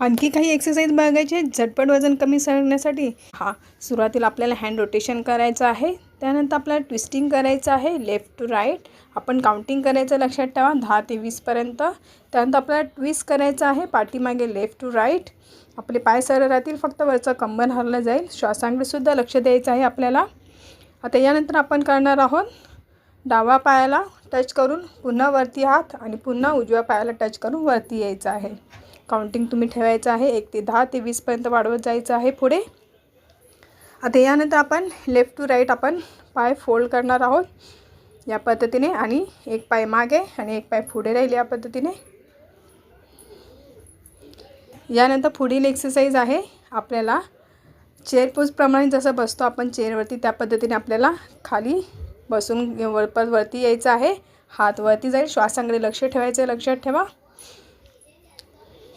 आणखी काही एक्सरसाइज बघायचे झटपट वजन कमी करण्यासाठी? हा सुरुवातीला आपल्याला हँड रोटेशन करायचं आहे. त्यानंतर आपल्याला ट्विस्टिंग करायचं आहे. लेफ्ट टू राईट आपण काउंटिंग करायचं लक्षात ठेवा. दहा ते वीसपर्यंत त्यानंतर आपल्याला ट्विस्ट करायचं आहे. पाठीमागे लेफ्ट टू राईट आपले पाय सरळ राहतील. फक्त वरचं कंबन हरलं जाईल. श्वासांकडेसुद्धा लक्ष द्यायचं आहे आपल्याला. आता यानंतर आपण करणार आहोत डावा पायाला टच करून पुन्हा वरती हात आणि पुन्हा उजव्या पायाला टच करून वरती यायचं आहे. काउंटिंग तुम्ही ठेवायचं आहे. एक ते दहा ते वीसपर्यंत वाढवत जायचं आहे पुढे. आता यानंतर आपण लेफ्ट टू राईट आपण पाय फोल्ड करणार आहोत. या पद्धतीने आणि एक पाय मागे आणि एक पाय पुढे राहील या पद्धतीने. यानंतर पुढील एक्सरसाइज आहे आपल्याला चेअर पोजप्रमाणे जसं बसतो आपण चेअरवरती त्या पद्धतीने आपल्याला खाली बसून वरपर वरती यायचं आहे. हात वरती जाईल. श्वासांकडे लक्ष ठेवायचं आहे लक्षात ठेवा.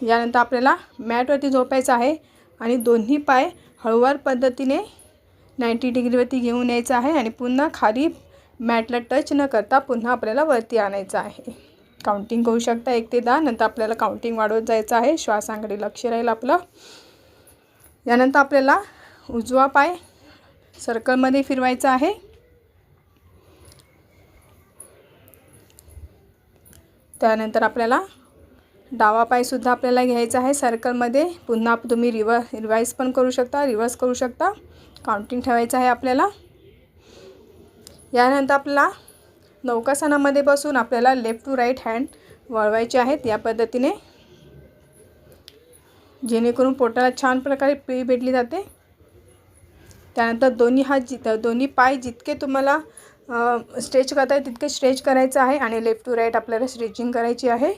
यानंतर आपल्याला मॅटवरती झोपायचं आहे आणि दोन्ही पाय हळूवार पद्धतीने नाईंटी डिग्रीवरती घेऊन यायचं आहे आणि पुन्हा खाली मॅटला टच न करता पुन्हा आपल्याला वरती आणायचं आहे. काउंटिंग करू शकता एक ते दहा नंतर आपल्याला काउंटिंग वाढवत जायचं आहे. श्वासांकडे लक्ष राहील आपलं. यानंतर आपल्याला उजवा पाय सर्कलमध्ये फिरवायचा आहे. त्यानंतर आपल्याला डावा पायसुद्धा आपल्याला घ्यायचा आहे. सर्कलमध्ये पुन्हा तुम्ही रिव रिवाईज पण करू शकता रिवर्स करू शकता. काउंटिंग ठेवायचं आहे आपल्याला. यानंतर आपल्याला नौकासनामध्ये बसून आपल्याला लेफ्ट टू राईट हँड वळवायचे आहेत या पद्धतीने. जेणेकरून पोटाला छान प्रकारे पिळी भेटली जाते. त्यानंतर दोन्ही हात जित दोन्ही पाय जितके तुम्हाला स्ट्रेच करता आहे तितके स्ट्रेच करायचं आहे आणि लेफ्ट टू राईट आपल्याला स्ट्रेचिंग करायची आहे.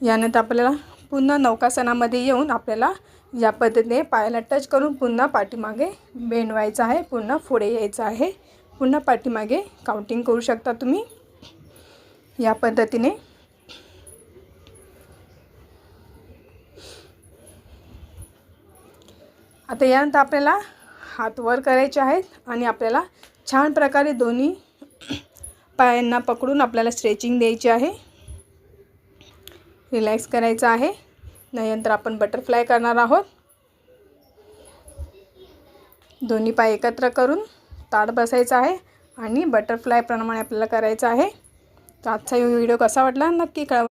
यानंतर आपल्याला पुन्हा नौकासनामध्ये येऊन आपल्याला या पद्धतीने पायाला टच करून पुन्हा पाठीमागे बेंडवायचं आहे पुन्हा पुढे यायचं आहे. पुन्हा पाठीमागे काउंटिंग करू शकता तुम्ही. या पद्धतीने. आता यानंतर आपल्याला हात वर करायचे आहेत आणि आपल्याला छान प्रकारे दोन्ही पायांना पकडून आपल्याला स्ट्रेचिंग द्यायची आहे. रिलॅक्स करायचं आहे. नंतर आपण बटरफ्लाय करणार आहोत. दोन्ही पाय एकत्र करून ताट बसायचं आहे आणि बटरफ्लायप्रमाणे आपल्याला करायचं आहे. तर आजचा व्हिडिओ कसा वाटला नक्की कळवा.